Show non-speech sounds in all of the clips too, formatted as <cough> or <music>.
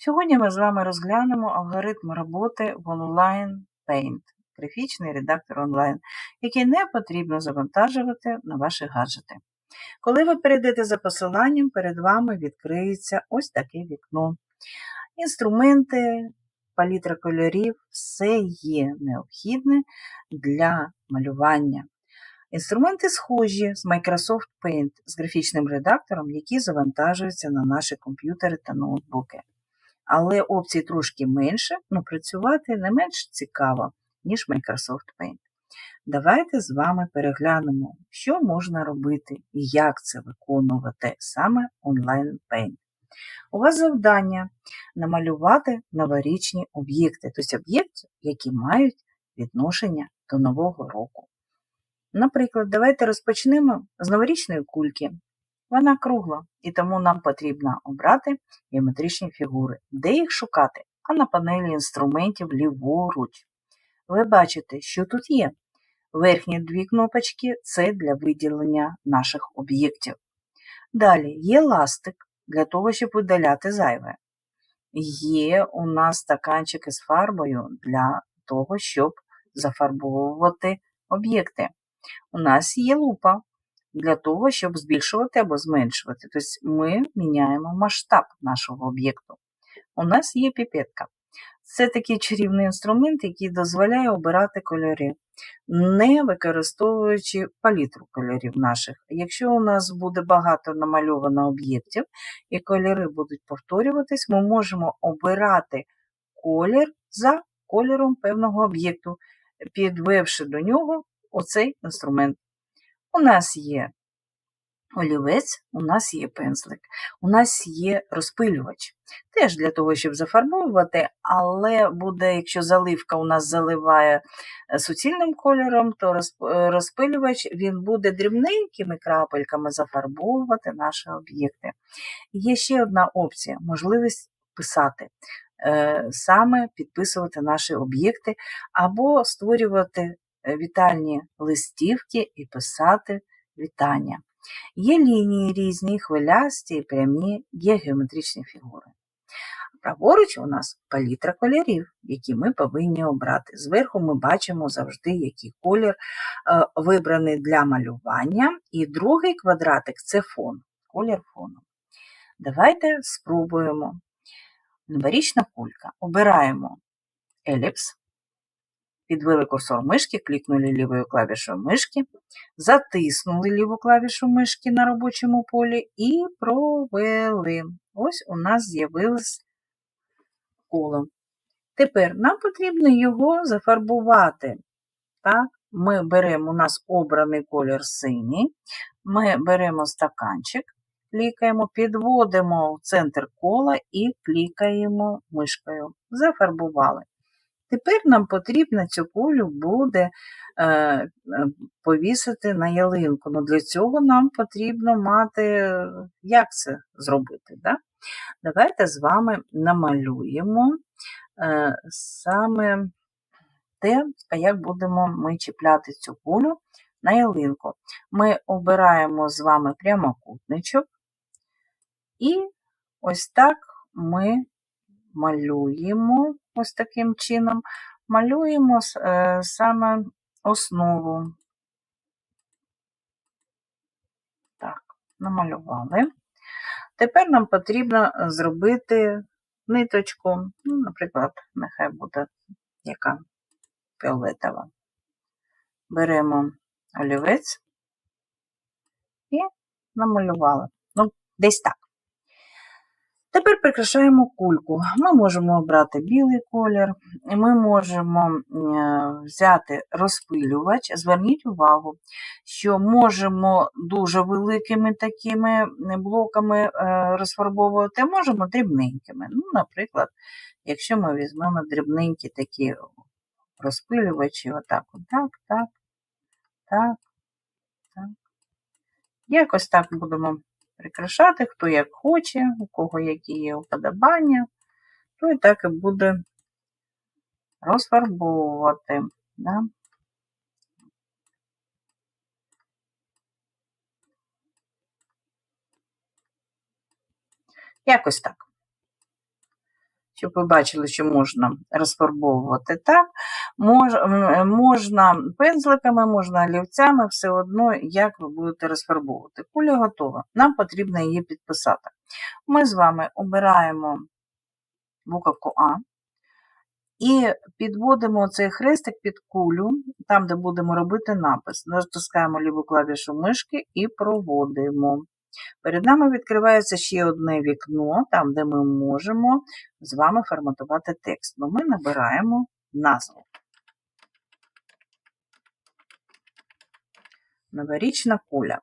Сьогодні ми з вами розглянемо алгоритм роботи в онлайн Paint, графічний редактор онлайн, який не потрібно завантажувати на ваші гаджети. Коли ви перейдете за посиланням, перед вами відкриється ось таке вікно. Інструменти, палітра кольорів все є необхідне для малювання. Інструменти схожі з Microsoft Paint з графічним редактором, які завантажуються на наші комп'ютери та ноутбуки. Але опцій трошки менше, але працювати не менш цікаво, ніж Microsoft Paint. Давайте з вами переглянемо, що можна робити і як це виконувати саме онлайн Paint. У вас завдання намалювати новорічні об'єкти, тобто об'єкти, які мають відношення до Нового року. Наприклад, давайте розпочнемо з новорічної кульки. Вона кругла, і тому нам потрібно обрати геометричні фігури. Де їх шукати? А на панелі інструментів ліворуч. Ви бачите, що тут є. Верхні дві кнопочки це для виділення наших об'єктів. Далі є ластик для того, щоб видаляти зайве. Є у нас стаканчики з фарбою для того, щоб зафарбовувати об'єкти. У нас є лупа для того, щоб збільшувати або зменшувати. Тобто ми міняємо масштаб нашого об'єкту. У нас є піпетка. Це такий чарівний інструмент, який дозволяє обирати кольори, не використовуючи палітру кольорів наших. Якщо у нас буде багато намальовано об'єктів і кольори будуть повторюватись, ми можемо обирати колір за кольором певного об'єкту, підвевши до нього оцей інструмент. У нас є олівець, у нас є пензлик, у нас є розпилювач. Теж для того, щоб зафарбовувати, але буде, якщо заливка у нас заливає е, суцільним кольором, то е, розпилювач він буде дрібненькими крапельками зафарбовувати наші об'єкти. Є ще одна опція можливість писати. Е, саме підписувати наші об'єкти або створювати вітальні листівки і писати вітання. Є лінії різні, хвилясті, прямі, є геометричні фігури. Праворуч у нас палітра кольорів, які ми повинні обрати. Зверху ми бачимо завжди, який колір е, вибраний для малювання. І другий квадратик це фон, колір фону. Давайте спробуємо. Новорічна кулька. Обираємо еліпс, Підвели курсор мишки, клікнули лівою клавішою мишки, затиснули ліву клавішу мишки на робочому полі і провели. Ось у нас з'явилось коло. Тепер нам потрібно його зафарбувати. Так? Ми беремо у нас обраний колір синій, ми беремо стаканчик, клікаємо, підводимо в центр кола і клікаємо мишкою. Зафарбували. Тепер нам потрібно цю кулю буде е, е, повісити на ялинку. Ну, Для цього нам потрібно мати, як це зробити. Да? Давайте з вами намалюємо е, саме те, як будемо ми чіпляти цю кулю на ялинку. Ми обираємо з вами прямокутничок, і ось так ми малюємо ось таким чином, малюємо е, саме основу. Так, намалювали. Тепер нам потрібно зробити ниточку, ну, наприклад, нехай буде яка фіолетова. Беремо олівець і намалювали. Ну, десь так. Тепер прикрашаємо кульку. Ми можемо обрати білий колір, ми можемо е, взяти розпилювач. Зверніть увагу, що можемо дуже великими такими блоками е, розфарбовувати, а можемо дрібненькими. Ну, Наприклад, якщо ми візьмемо дрібненькі такі розпилювачі, отак, отак, так, так, так. Якось так будемо прикрашати, хто як хоче, у кого які є уподобання, то і так і буде розфарбовувати. Да? Якось так. Щоб ви бачили, що можна розфарбовувати так. Мож, можна пензликами, можна олівцями, все одно, як ви будете розфарбовувати. Куля готова. Нам потрібно її підписати. Ми з вами обираємо буковку А і підводимо цей хрестик під кулю, там, де будемо робити напис. Натискаємо ліву клавішу мишки і проводимо. Перед нами відкривається ще одне вікно, там, де ми можемо з вами форматувати текст. Ну, ми набираємо назву. Новорічна куля.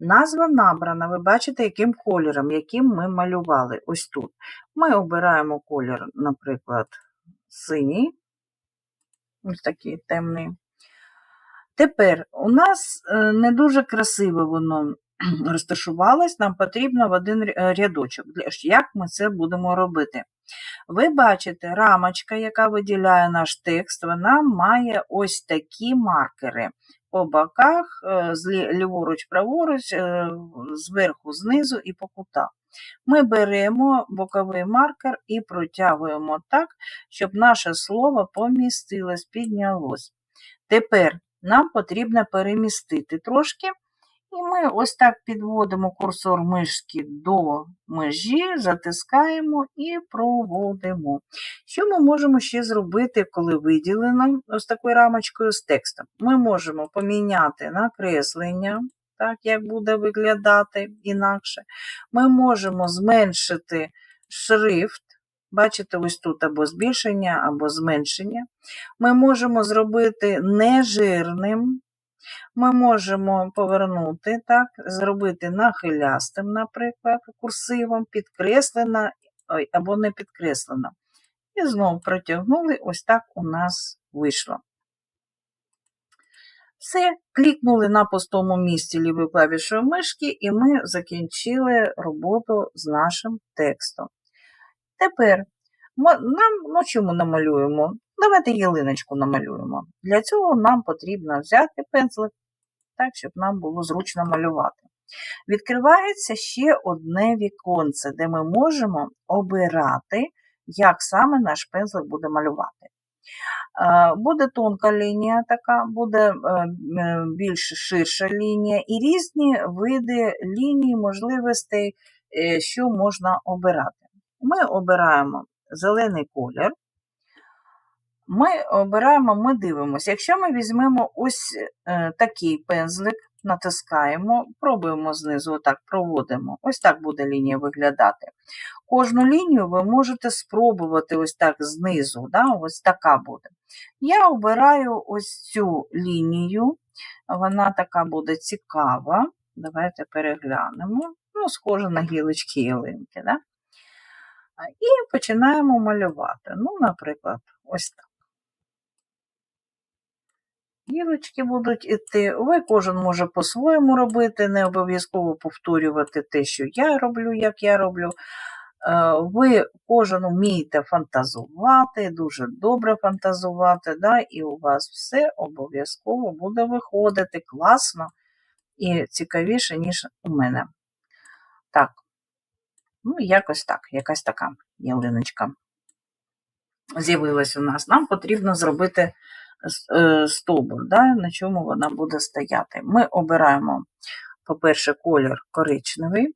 Назва набрана, ви бачите, яким кольором, яким ми малювали. Ось тут. Ми обираємо колір, наприклад, синій, ось такий темний. Тепер у нас е, не дуже красиво воно <clears throat> розташувалось, нам потрібно в один рядочок. Як ми це будемо робити? Ви бачите, рамочка, яка виділяє наш текст, вона має ось такі маркери по боках, е, ліворуч, праворуч, е, зверху, знизу і по кутах. Ми беремо боковий маркер і протягуємо так, щоб наше слово помістилось, піднялось. Тепер нам потрібно перемістити трошки, і ми ось так підводимо курсор мишки до межі, затискаємо і проводимо. Що ми можемо ще зробити, коли виділено ось такою рамочкою з текстом? Ми можемо поміняти накреслення, так як буде виглядати інакше. Ми можемо зменшити шрифт. Бачите, ось тут або збільшення, або зменшення. Ми можемо зробити нежирним. Ми можемо повернути, так, зробити нахилястим, наприклад, курсивом, підкреслено ой, або не підкреслено. І знову протягнули, ось так у нас вийшло. Все, клікнули на пустому місці лівою клавішою мишки, і ми закінчили роботу з нашим текстом. Тепер нам ну, чому намалюємо? Давайте ялиночку намалюємо. Для цього нам потрібно взяти пензлик, так, щоб нам було зручно малювати. Відкривається ще одне віконце, де ми можемо обирати, як саме наш пензлик буде малювати. Буде тонка лінія така, буде е, е, більш ширша лінія і різні види ліній, можливостей, е, що можна обирати. Ми обираємо зелений колір. Ми обираємо, ми дивимося. Якщо ми візьмемо ось е, такий пензлик, натискаємо, пробуємо знизу, отак проводимо. Ось так буде лінія виглядати. Кожну лінію ви можете спробувати ось так знизу, да? ось така буде. Я обираю ось цю лінію, вона така буде цікава. Давайте переглянемо. Ну, схоже на гілочки ялинки. Да? І починаємо малювати. Ну, наприклад, ось так. Гілочки будуть іти. Ви кожен може по-своєму робити, не обов'язково повторювати те, що я роблю, як я роблю. Е, Ви кожен вмієте фантазувати, дуже добре фантазувати, да? і у вас все обов'язково буде виходити класно і цікавіше, ніж у мене. Так, ну, якось так, якась така ялиночка з'явилась у нас. Нам потрібно зробити стовбур, да, на чому вона буде стояти. Ми обираємо, по-перше, колір коричневий,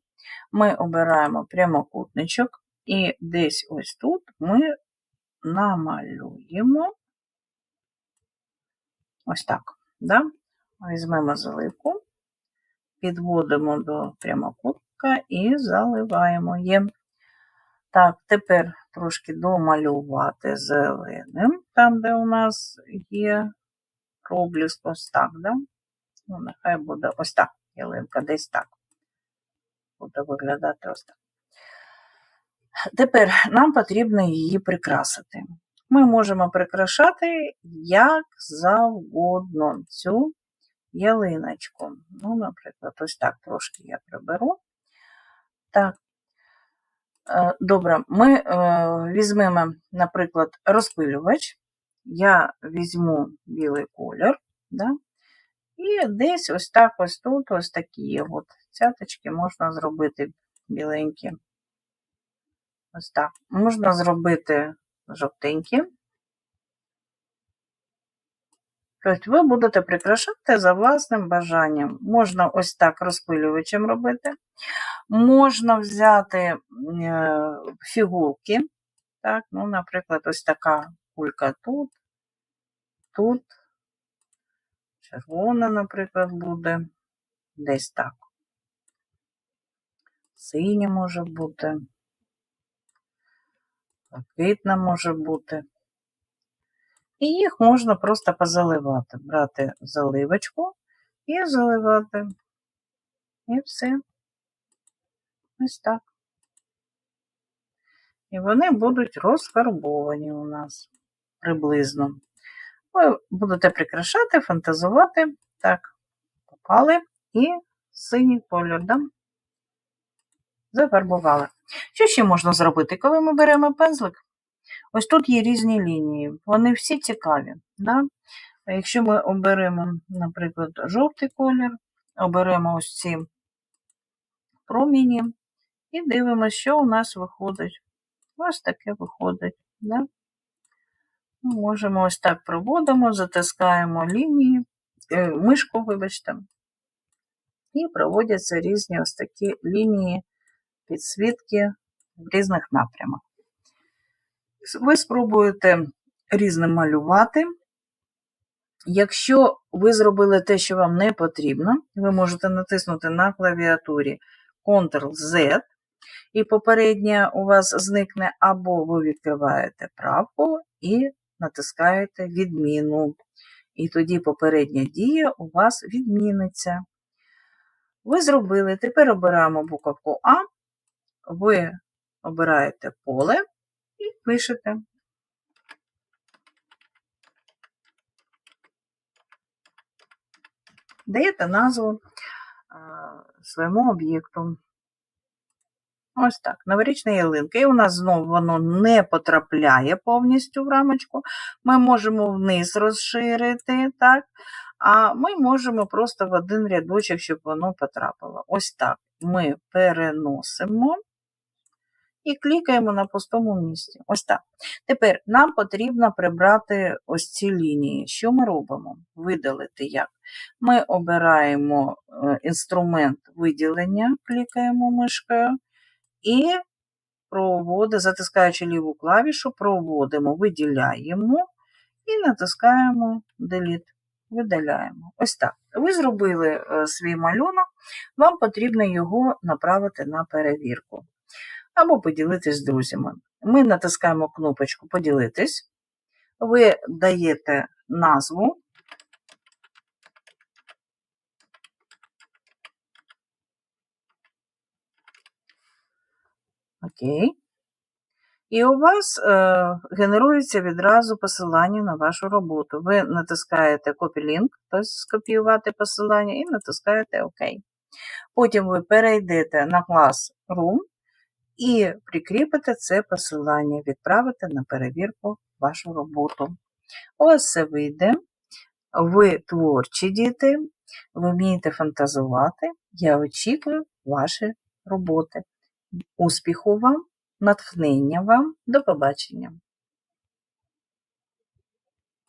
ми обираємо прямокутничок, і десь ось тут ми намалюємо ось так. Да? Візьмемо заливку, підводимо до прямокутка і заливаємо є. Так, тепер трошки домалювати зеленим, там, де у нас є проблиск, ось так, да? Ну, нехай буде ось так, ялинка, десь так. Буде виглядати ось так. Тепер нам потрібно її прикрасити. Ми можемо прикрашати як завгодно цю ялиночку. Ну, наприклад, ось так трошки я приберу. Так. Е, Добре, ми е, візьмемо, наприклад, розпилювач. Я візьму білий колір, да? і десь ось так ось тут ось такі от цяточки можна зробити біленькі. Ось так. Можна зробити жовтенькі. Тобто ви будете прикрашати за власним бажанням. Можна ось так розпилювачем робити. Можна взяти е, фігурки. Так, ну, наприклад, ось така кулька тут, тут. Червона, наприклад, буде. Десь так. Синя може бути. Блакитна може бути. І їх можна просто позаливати. Брати заливочку і заливати. І все. Ось так. І вони будуть розфарбовані у нас приблизно. Ви будете прикрашати, фантазувати. Так, попали і синій колір, да? зафарбували. Що ще можна зробити? Коли ми беремо пензлик, ось тут є різні лінії, вони всі цікаві. Да? Якщо ми оберемо, наприклад, жовтий колір, оберемо ось ці проміні і дивимося, що у нас виходить. Ось таке виходить. Да? Ми можемо ось так проводимо, затискаємо лінії, е, мишку, вибачте, і проводяться різні ось такі лінії підсвітки в різних напрямах. Ви спробуєте різним малювати. Якщо ви зробили те, що вам не потрібно, ви можете натиснути на клавіатурі Ctrl-Z, і попереднє у вас зникне, або ви відкриваєте правку і натискаєте відміну. І тоді попередня дія у вас відміниться. Ви зробили, тепер обираємо буковку А, ви обираєте поле і пишете. Даєте назву своєму об'єкту. Ось так, новорічна ялинка. І у нас знову воно не потрапляє повністю в рамочку. Ми можемо вниз розширити, так? а ми можемо просто в один рядочок, щоб воно потрапило. Ось так. Ми переносимо і клікаємо на пустому місці. Ось так. Тепер нам потрібно прибрати ось ці лінії. Що ми робимо? Видалити як? Ми обираємо е, інструмент виділення, клікаємо мишкою. І проводимо, затискаючи ліву клавішу, проводимо, виділяємо і натискаємо Delete. Видаляємо. Ось так. Ви зробили е, свій малюнок, вам потрібно його направити на перевірку. Або поділитись з друзями. Ми натискаємо кнопочку Поділитись, ви даєте назву. Окей. І у вас е, генерується відразу посилання на вашу роботу. Ви натискаєте Copy Link, тобто скопіювати посилання, і натискаєте ОК. Потім ви перейдете на клас Room і прикріпите це посилання, відправите на перевірку вашу роботу. Вас все вийде. Ви творчі діти, ви вмієте фантазувати. Я очікую ваші роботи. Успіху вам, натхнення вам, до побачення!